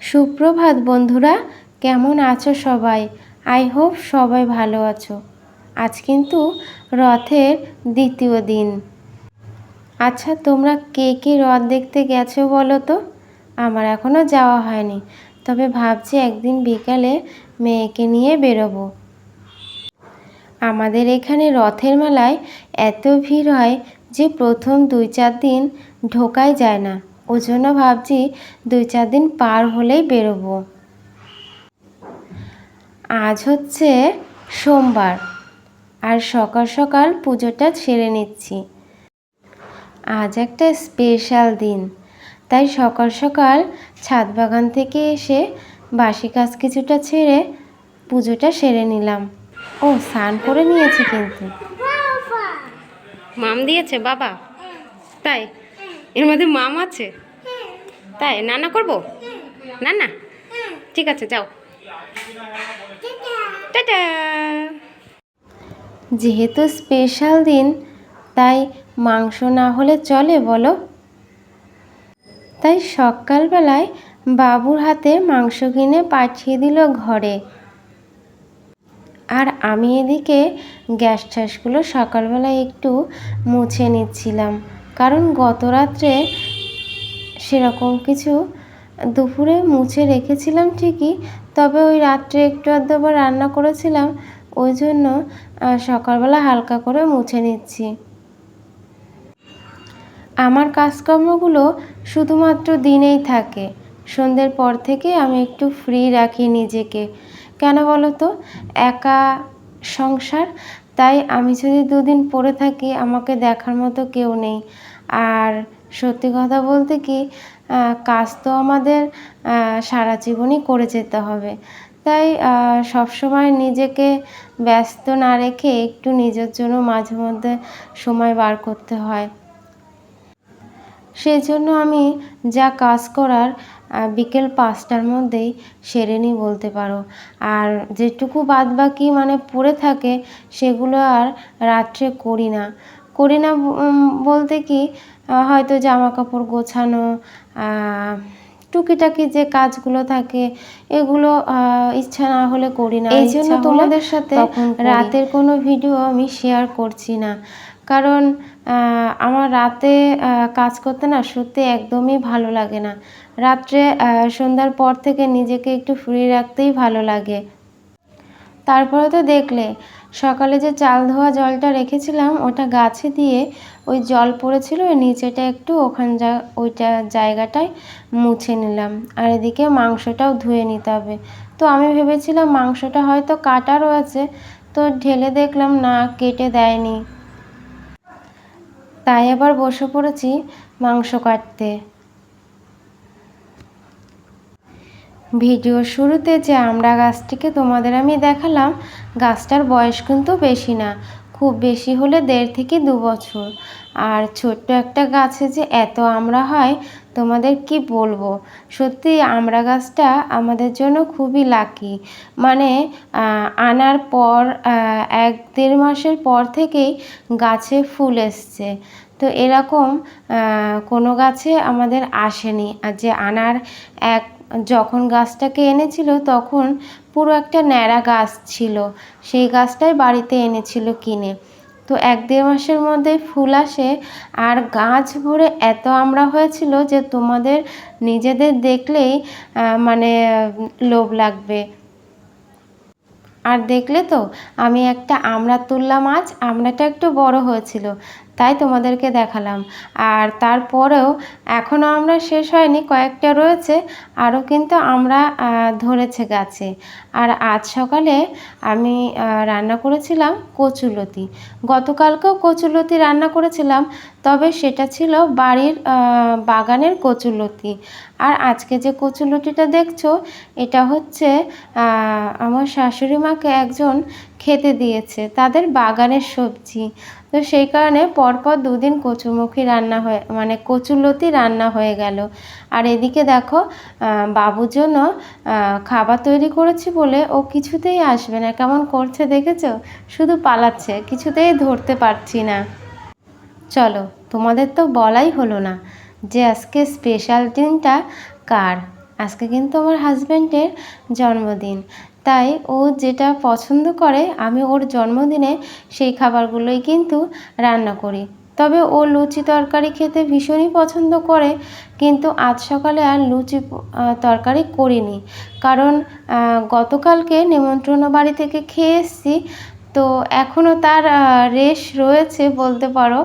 সুপ্রভাত বন্ধুরা, কেমন আছো সবাই? আই হোপ সবাই ভালো আছো। আজ কিন্তু রথের দ্বিতীয় দিন। আচ্ছা তোমরা কে কে রথ দেখতে গেছো বলো তো? আমার এখনও যাওয়া হয়নি, তবে ভাবছি একদিন বিকালে মেয়েকে নিয়ে বেরোবো। আমাদের এখানে রথের মেলায় এত ভিড় হয় যে প্রথম দুই চার দিন ঢোকাই যায় না। ওই জন্য ভাবছি দুই চার দিন পার হলেই বেরোবো। আজ হচ্ছে সোমবার আর সকাল সকাল পুজোটা সেরে নিচ্ছি। আজ একটা স্পেশাল দিন তাই সকাল সকাল ছাদ বাগান থেকে এসে বাসি কাজ কিছুটা ছেড়ে পুজোটা সেরে নিলাম। ও স্নান করে নিয়েছি কিন্তু। মাম দিয়েছে বাবা? তাই? এর মধ্যে মাম আছে? তাই? নানা করব? না না ঠিক আছে, যাও। যেহেতু স্পেশাল দিন, তাই মাংস না হলে চলে বলো। তাই সকালবেলায় বাবুর হাতে মাংস কিনে পাঠিয়ে দিল ঘরে। আর আমি এদিকে গ্যাস ট্যাসগুলো সকালবেলায় একটু মুছে নিচ্ছিলাম। কারণ গত রাত্রে সেরকম কিছু দুপুরে মুছে রেখেছিলাম ঠিকই, তবে ওই রাত্রে একটু আবার রান্না করেছিলাম, ওই জন্য সকালবেলা হালকা করে মুছে নিচ্ছি। আমার কাজকর্মগুলো শুধুমাত্র দিনেই থাকে, সন্ধ্যের পর থেকে আমি একটু ফ্রি রাখি নিজেকে। কেন বলো তো? একা সংসার, তাই আমি যদি দুদিন পড়ে থাকি, আমাকে দেখার মতো কেউ নেই। আর সত্যি কথা বলতে কি কাজ তো আমাদের সারা জীবনই করে যেতে হবে। তাই সবসময় নিজেকে ব্যস্ত না রেখে একটু নিজের জন্য মাঝে মধ্যে সময় বার করতে হয়। সেই জন্য আমি যা কাজ করার বিকেল পাঁচটার মধ্যেই সেরে নিই বলতে পারো। আর যেটুকু বাদ বাকি মানে পড়ে থাকে, সেগুলো আর রাত্রে করি না। করি না বলতে কি হয়তো জামা কাপড় গোছানো টুকিটাকি যে কাজগুলো থাকে এগুলো ইচ্ছা না হলে করি না। এই জন্য তোমাদের সাথে রাতের কোনো ভিডিও আমি শেয়ার করছি না। কারণ আমার রাতে কাজ করতে না সত্যি একদমই ভালো লাগে না। রাত্রে আহ, সন্ধ্যার পর থেকে নিজেকে একটু ফ্রি রাখতেই ভালো লাগে। তারপরে তো দেখলে সকালে যে চাল ধোয়া জলটা রেখেছিলাম, ওটা গাছে দিয়ে ওই জল পড়েছিল, ওই নিচেটা একটু ওখান যা, ওইটা জায়গাটায় মুছে নিলাম। আর এদিকে মাংসটাও ধুয়ে নিতে হবে। তো আমি ভেবেছিলাম মাংসটা হয়তো কাটা রয়েছে তো ঢেলে দেখলাম না, কেটে দেয়নি। তাই আবার বসে পড়েছি মাংস কাটতে। ভিডিওর শুরুতে যে আমরা গাছটিকে তোমাদের আমি দেখালাম, গাছটার বয়স কিন্তু বেশি না, খুব বেশি হলে দেড় থেকে দু বছর। আর ছোট্ট একটা গাছে যে এত আমরা হয়, তোমাদের কি বলব? সত্যি আমরা গাছটা আমাদের জন্য খুবই লাকি মানে আনার পর এক দেড় মাসের পর থেকেই গাছে ফুল এসছে। তো এরকম কোনো গাছে আমাদের আসেনি। আর যে আনার এক যখন গাছটাকে এনেছিল তখন পুরো একটা ন্যাড়া গাছ ছিল। সেই গাছটাই বাড়িতে এনেছিল কিনে। তো এক দেড় মাসের মধ্যে ফুল আসে আর গাছ ভরে এত আমড়া হয়েছিল যে তোমাদের নিজেদের দেখলেই মানে লোভ লাগবে। আর দেখলে তো, আমি একটা আমড়া তুললাম আজ আমড়াটা একটু বড় হয়েছিল। তাই তোমাদেরকে দেখালাম। আর তারপরেও এখনও আমরা শেষ হয়নি, কয়েকটা রয়েছে, আরও কিন্তু আমরা ধরেছে গাছে। আর আজ সকালে আমি রান্না করেছিলাম কচুলতি গতকালকেও কচুলতি রান্না করেছিলাম, তবে সেটা ছিল বাড়ির বাগানের কচুলতি আর আজকে যে কচুলতিটা দেখছ, এটা হচ্ছে আমার শাশুড়ি মাকে একজন খেতে দিয়েছে, তাদের বাগানের সবজি। তো সেই কারণে পরপর দুদিন কচুমুখী রান্না হয়ে মানে কচুলতি রান্না হয়ে গেল। আর এদিকে দেখো বাবুর জন্য খাবার তৈরি করেছি বলে ও কিছুতেই আসবে না। কেমন করছে দেখেছ? শুধু পালাচ্ছে, কিছুতেই ধরতে পারছি না। চলো, তোমাদের তো বলাই হলো না যে আজকে স্পেশাল দিনটা কার? আজকে কিন্তু আমার হাজব্যান্ডের জন্মদিন। তাই ও যেটা পছন্দ করে, আমি ওর জন্মদিনে সেই খাবারগুলোই কিন্তু রান্না করি। তবে ও লুচি তরকারি খেতে ভীষণই পছন্দ করে, কিন্তু আজ সকালে আর লুচি তরকারি করিনি। কারণ গতকালকে নেমন্ত্রণ বাড়ি থেকে খেয়ে এসেছি, তো এখনও তার রেশ রয়েছে বলতে পারো।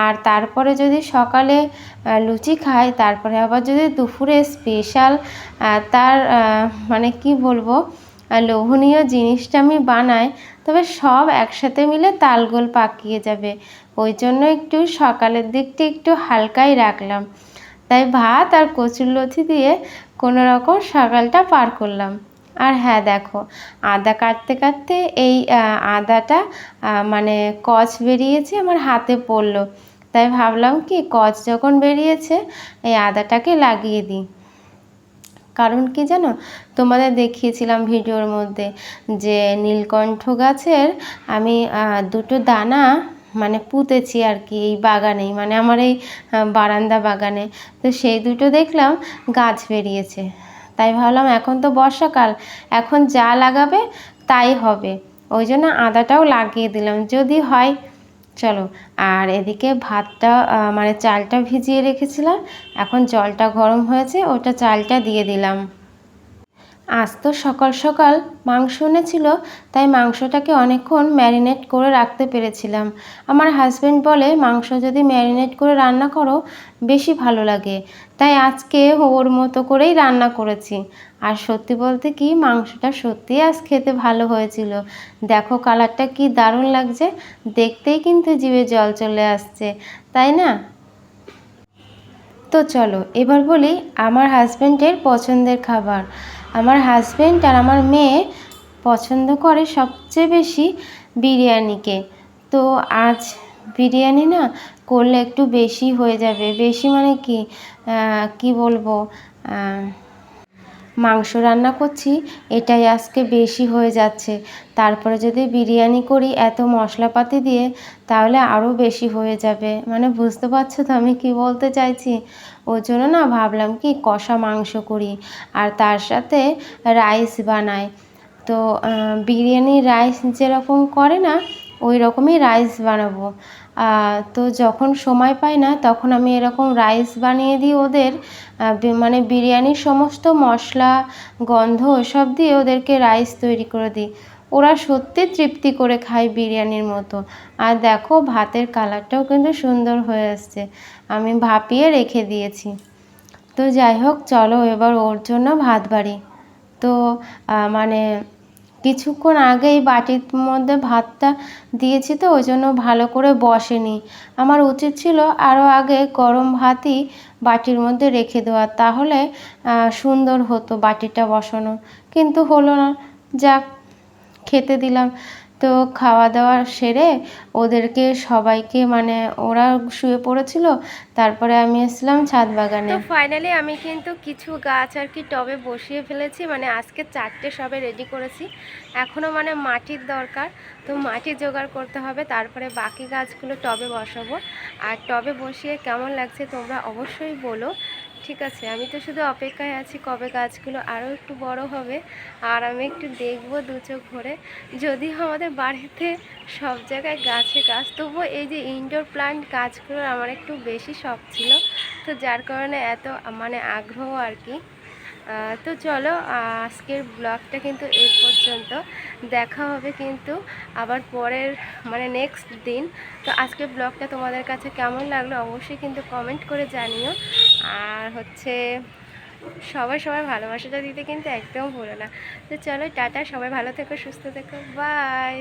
আর তারপরে যদি সকালে লুচি খাই, তারপরে আবার যদি দুপুরে স্পেশাল তার মানে কি বলব লোভনীয় জিনিসটা আমি বানাই, তবে সব একসাথে মিলে তালগোল পাকিয়ে যাবে। ওই জন্য একটু সকালের দিকটা একটু হালকাই রাখলাম। তাই ভাত আর কচুরলতি দিয়ে কোনো রকম সকালটা পার করলাম। আর হ্যাঁ দেখো, আদা কাটতে কাটতে এই আদাটা মানে কচ বেরিয়েছে আমার হাতে পড়ল। তাই ভাবলাম কি, কচ যখন বেরিয়েছে, এই আদাটাকে লাগিয়ে দিই। কারণ কি জানো? তোমাদের দেখিয়েছিলাম ভিডিওর মধ্যে যে নীলকণ্ঠ গাছের আমি দুটো দানা মানে পুঁতেছি আর কি এই বাগানেই মানে আমার এই বারান্দা বাগানে। তো সেই দুটো দেখলাম গাছ বেরিয়েছে। তাই ভাবলাম এখন তো বর্ষাকাল, এখন যা লাগাবে তাই হবে। ওই জন্য আদাটাও লাগিয়ে দিলাম। যদি হয় চলো, আর এদিকে ভাতটা মানে চালটা ভিজিয়ে রেখেছিলাম, এখন জলটা গরম হয়েছে, ওটা চালটা দিয়ে দিলাম। আজ তো সকাল সকাল মাংস এনেছিল, তাই মাংসটাকে অনেকক্ষণ ম্যারিনেট করে রাখতে পেরেছিলাম। আমার হাজব্যান্ড বলে, মাংস যদি ম্যারিনেট করে রান্না করো, বেশি ভালো লাগে। তাই আজকে ওর মতো করেই রান্না করেছি। আর সত্যি বলতে কি, মাংসটা সত্যিই আজ খেতে ভালো হয়েছিল। দেখো কালারটা কি দারুণ লাগছে, দেখতেই কিন্তু জিভে জল চলে আসছে, তাই না? তো চলো, এবার বলি আমার হাজব্যান্ডের পছন্দের খাবার। আমার হাজব্যান্ড আর আমার মেয়ে পছন্দ করে সবচেয়ে বেশি বিরিয়ানিকে। তো আজ বিরিয়ানি না করলে একটু বেশি হয়ে যাবে। বেশি মানে কি? কি বলব? মাংস রান্না করছি, এটাই আজকে বেশি হয়ে যাচ্ছে। তারপরে যদি বিরিয়ানি করি এত মশলাপাতি দিয়ে, তাহলে আরও বেশি হয়ে যাবে। মানে বুঝতে পারছ তো আমি কি বলতে চাইছি? ওর জন্য না ভাবলাম কি কষা মাংস করি, আর তার সাথে রাইস বানাই। তো বিরিয়ানি রাইস যেরকম করে না ওই রকমই রাইস বানাবো। তো যখন সময় পাই না, তখন আমি এরকম রাইস বানিয়ে দিই ওদের মানে বিরিয়ানির সমস্ত মশলা, গন্ধ, ওসব দিয়ে ওদেরকে রাইস তৈরি করে দিই। ওরা সত্যি তৃপ্তি করে খায় বিরিয়ানির মতো। আর দেখো, ভাতের কালারটাও কিন্তু সুন্দর হয়ে আসছে। আমি ভাপিয়ে রেখে দিয়েছি। তো যাই হোক, চলো এবার ওর জন্য ভাত বাড়ি। তো মানে কিছুক্ষণ আগেই বাটির মধ্যে ভাতটা দিয়েছি তো, ওই জন্য ভালো করে বসেনি। আমার উচিত ছিল আরও আগে গরম ভাতই বাটির মধ্যে রেখে দেওয়া, তাহলে সুন্দর হতো বাটিটা বসানো। কিন্তু হলো না। যাক, খেতে দিলাম। তো খাওয়া দাওয়া সেরে ওদেরকে সবাইকে মানে ওরা শুয়ে পড়েছিল। তারপরে আমি এসেছিলাম ছাদ বাগানে। ফাইনালি আমি কিন্তু কিছু গাছ আর কি টবে বসিয়ে ফেলেছি। মানে আজকে চারটে সবে রেডি করেছি। এখনও মানে মাটির দরকার। তো মাটি জোগাড় করতে হবে। তারপরে বাকি গাছগুলো টবে বসাবো। আর টবে বসিয়ে কেমন লাগছে তোমরা অবশ্যই বলো। ঠিক আছে, আমি তো শুধু অপেক্ষায় আছি কবে গাছগুলো আরও একটু বড় হবে, আর আমি একটু দেখব দু চোখ ভরে। যদি আমাদের বাড়িতে সব জায়গায় গাছে গাছ, তবুও এই যে ইনডোর প্লান্ট গাছগুলোর আমার একটু বেশি শখ ছিল। তো যার কারণে এত মানে আগ্রহ আর কি। তো চলো, আজকের ব্লগটা কিন্তু এই পর্যন্ত। দেখা হবে কিন্তু আবার পরের মানে নেক্সট দিন। তো আজকের ব্লগটা তোমাদের কাছে কেমন লাগল অবশ্যই কিন্তু কমেন্ট করে জানিও। আর হচ্ছে, সবাই সবাই ভালোবাসাটা দিতে কিন্তু একদম ভুলো না। তো চলো, টাটা, সবাই ভালো থেকো, সুস্থ থেকো বাই